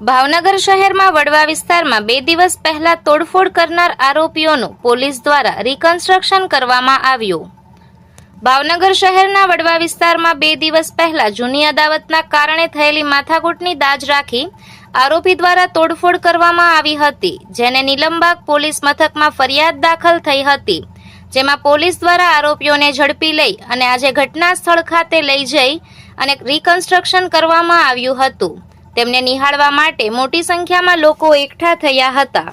ભાવનગર શહેરમાં વડવા વિસ્તારમાં બે દિવસ પહેલા તોડફોડ કરનાર આરોપીઓનું પોલીસ દ્વારા રિકન્સ્ટ્રક્શન કરવામાં આવ્યું. ભાવનગર શહેરના વડવા વિસ્તારમાં બે દિવસ પહેલા જૂની અદાવતના કારણે થયેલી માથાકૂટની દાજ રાખી આરોપી દ્વારા તોડફોડ કરવામાં આવી હતી, જેને નીલમબાગ પોલીસ મથકમાં ફરિયાદ દાખલ થઈ હતી, જેમાં પોલીસ દ્વારા આરોપીઓને ઝડપી લઈ અને આજે ઘટના સ્થળ ખાતે લઈ જઈ અને રિકન્સ્ટ્રક્શન કરવામાં આવ્યું હતું. તેમને નિહાળવા માટે મોટી સંખ્યામાં લોકો એકઠા થયા હતા.